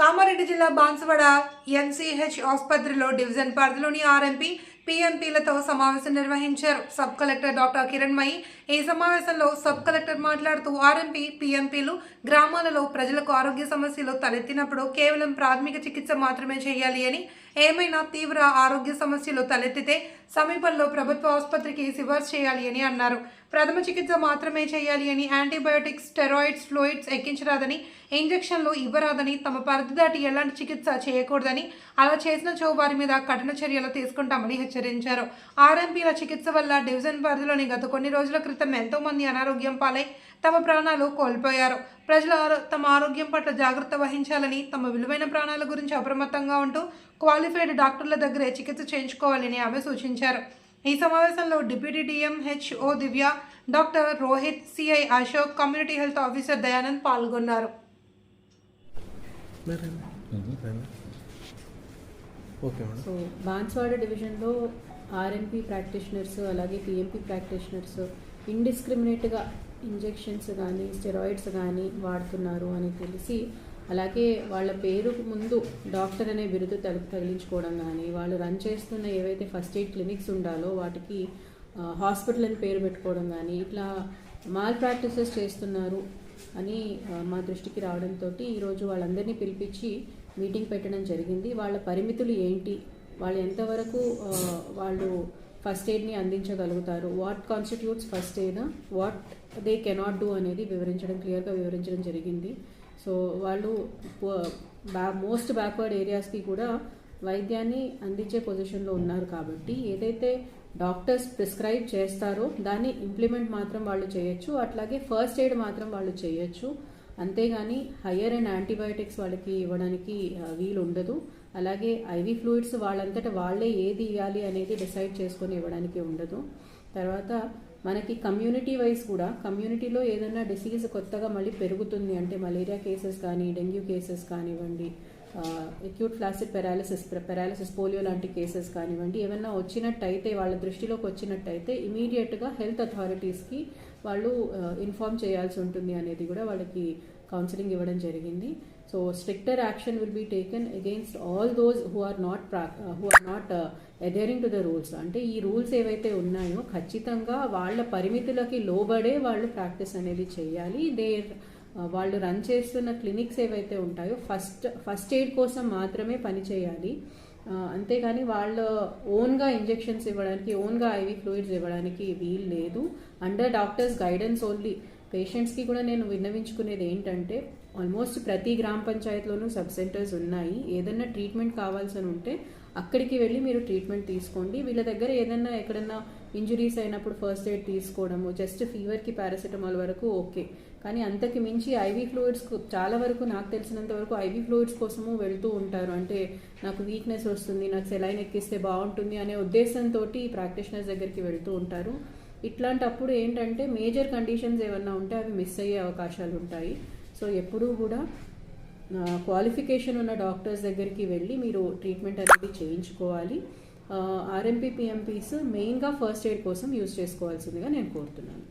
కామారెడ్డి జిల్లా బాన్సువాడ ఎన్సీహెచ్ ఆసుపత్రిలో డివిజన్ పరిధిలోని ఆర్ఎంపీ పీఎంపీలతో సమావేశం నిర్వహించారు. సబ్ కలెక్టర్ డాక్టర్ కిరణ్మయి ఈ సమావేశంలో సబ్ కలెక్టర్ మాట్లాడుతూ ఆర్ఎంపీ పీఎంపీలు గ్రామాలలో ప్రజలకు ఆరోగ్య సమస్యలు తలెత్తినప్పుడు కేవలం ప్రాథమిక చికిత్స మాత్రమే చేయాలి అని ఏమైనా తీవ్ర ఆరోగ్య సమస్యలు తలెత్తితే సమీపంలో ప్రభుత్వ ఆసుపత్రికి సిఫార్సు చేయాలి అని అన్నారు. ప్రథమ చికిత్స మాత్రమే చేయాలి అని యాంటీబయోటిక్స్ స్టెరాయిడ్స్ ఫ్లూయిడ్స్ ఎక్కించరాదని ఇంజెక్షన్లు ఇవ్వరాదని తమ పరిధి దాటి ఎలాంటి చికిత్స చేయకూడదని అలా చేసిన చో వారి మీద కఠిన చర్యలు తీసుకుంటామని హెచ్చరించారు. ఆర్ఎంపీల చికిత్స వల్ల డివిజన్ పరిధిలోని గత కొన్ని రోజుల క్రితం ఎంతో మంది అనారోగ్యం పాలై తమ ప్రాణాలు కోల్పోయారు. ప్రజలు ఆరో- తమ ఆరోగ్యం పట్ల జాగ్రత్త వహించాలని తమ విలువైన ప్రాణాల గురించి అప్రమత్తంగా ఉంటూ క్వాలిఫైడ్ డాక్టర్ల దగ్గరే చికిత్స చేయించుకోవాలని ఆమె సూచించారు. ఈ సమావేశంలో deputy DM HO Divya doctor Rohit CI Ashok community health officer Dayanand పాల్గొన్నారు. సో బాన్స్వాడ డివిజన్లో ఆర్ఎంపీ ప్రాక్టీషనర్స్ అలాగే పిఎంపీ ప్రాక్టీషనర్స్ ఇండిస్క్రిమినేట్గా ఇంజెక్షన్స్ కానీ స్టెరాయిడ్స్ కానీ వాడుతున్నారు అని తెలిసి అలాగే వాళ్ళ పేరు ముందు డాక్టర్ అనే బిరుదు తగి తగిలించుకోవడం కానీ వాళ్ళు రన్ చేస్తున్న ఏవైతే ఫస్ట్ ఎయిడ్ క్లినిక్స్ ఉండాలో వాటికి హాస్పిటల్ అని పేరు పెట్టుకోవడం కానీ ఇట్లా మాల్ ప్రాక్టీసెస్ చేస్తున్నారు అని మా దృష్టికి రావడంతో ఈరోజు వాళ్ళందరినీ పిలిపించి మీటింగ్ పెట్టడం జరిగింది. వాళ్ళ పరిమితులు ఏంటి? వాళ్ళు ఎంతవరకు వాళ్ళు ఫస్ట్ ఎయిడ్ని అందించగలుగుతారు. What constitutes first aid what they cannot do అనేది వివరించడం క్లియర్గా వివరించడం జరిగింది. సో వాళ్ళు బ్యా మోస్ట్ బ్యాక్వర్డ్ ఏరియాస్కి కూడా వైద్యాన్ని అందించే పొజిషన్లో ఉన్నారు కాబట్టి ఏదైతే డాక్టర్స్ ప్రిస్క్రైబ్ చేస్తారో దాన్ని ఇంప్లిమెంట్ మాత్రం వాళ్ళు చేయొచ్చు. అట్లాగే ఫస్ట్ ఎయిడ్ మాత్రం వాళ్ళు చేయొచ్చు. అంతేగాని హయ్యర్ అండ్ యాంటీబయాటిక్స్ వాళ్ళకి ఇవ్వడానికి వీలు ఉండదు అలాగే ఐవీ ఫ్లూయిడ్స్ వాళ్ళంతటా వాళ్ళే ఏది ఇవ్వాలి అనేది డిసైడ్ చేసుకొని ఇవ్వడానికి ఉండదు. తర్వాత మనకి కమ్యూనిటీ వైజ్ కూడా కమ్యూనిటీలో ఏదైనా డిసీజ్ కొత్తగా మళ్ళీ పెరుగుతుంది అంటే మలేరియా కేసెస్ కానీ డెంగ్యూ కేసెస్ కానివ్వండి acute flaccid paralysis paralysis polio లాంటి కేసెస్ కానివ్వండి ఏమన్నా వచ్చినట్టయితే వాళ్ళ దృష్టిలోకి వచ్చినట్టయితే ఇమీడియట్గా హెల్త్ అథారిటీస్కి వాళ్ళు ఇన్ఫార్మ్ చేయాల్సి ఉంటుంది అనేది కూడా వాళ్ళకి కౌన్సిలింగ్ ఇవ్వడం జరిగింది. So stricter action will be taken against all those who are not who are not adhering to the rules అంటే ఈ రూల్స్ ఏవైతే ఉన్నాయో ఖచ్చితంగా వాళ్ళ పరిమితులకి లోబడే వాళ్ళు ప్రాక్టీస్ అనేది చేయాలి. దే uh, వాళ్ళు రన్ చేస్తున్న క్లినిక్స్ ఏవైతే ఉంటాయో ఫస్ట్ ఫస్ట్ ఎయిడ్ కోసం మాత్రమే పని చేయాలి. అంతేగాని వాళ్ళ ఓన్గా ఇంజెక్షన్స్ ఇవ్వడానికి ఓన్గా ఐవి ఫ్లూయిడ్స్ ఇవ్వడానికి వీలు లేదు. అండర్ డాక్టర్స్ గైడెన్స్ ఓన్లీ పేషెంట్స్కి కూడా నేను విన్నవించుకునేది ఏంటంటే ఆల్మోస్ట్ ప్రతి గ్రామ పంచాయతీలోనూ సబ్ సెంటర్స్ ఉన్నాయి. ఏదైనా ట్రీట్మెంట్ కావాల్సి ఉంటే అక్కడికి వెళ్ళి మీరు ట్రీట్మెంట్ తీసుకోండి. వీళ్ళ దగ్గర ఏదైనా ఎక్కడన్నా ఇంజురీస్ అయినప్పుడు ఫస్ట్ ఎయిడ్ తీసుకోవడము జస్ట్ ఫీవర్కి పారాసిటమాల్ వరకు ఓకే కానీ అంతకి మించి ఐవీ ఫ్లూయిడ్స్ చాలా వరకు నాకు తెలిసినంత వరకు ఐవీ ఫ్లూయిడ్స్ కోసము వెళ్తూ ఉంటారు. అంటే నాకు వీక్నెస్ వస్తుంది నాకు సెలైన్ ఎక్కిస్తే బాగుంటుంది అనే ఉద్దేశంతో ప్రాక్టీషనర్స్ దగ్గరికి వెళ్తూ ఉంటారు. ఇట్లాంటప్పుడు ఏంటంటే మేజర్ కండిషన్స్ ఏమన్నా ఉంటే అవి మిస్ అయ్యే అవకాశాలు ఉంటాయి. సో ఎప్పుడూ కూడా క్వాలిఫికేషన్ ఉన్న డాక్టర్స్ దగ్గరికి వెళ్ళి మీరు ట్రీట్మెంట్ అనేది చేయించుకోవాలి. ఆర్ఎంపీ పిఎంపీస్ మెయిన్గా ఫస్ట్ ఎయిడ్ కోసం యూజ్ చేసుకోవాల్సిందిగా నేను కోరుతున్నాను.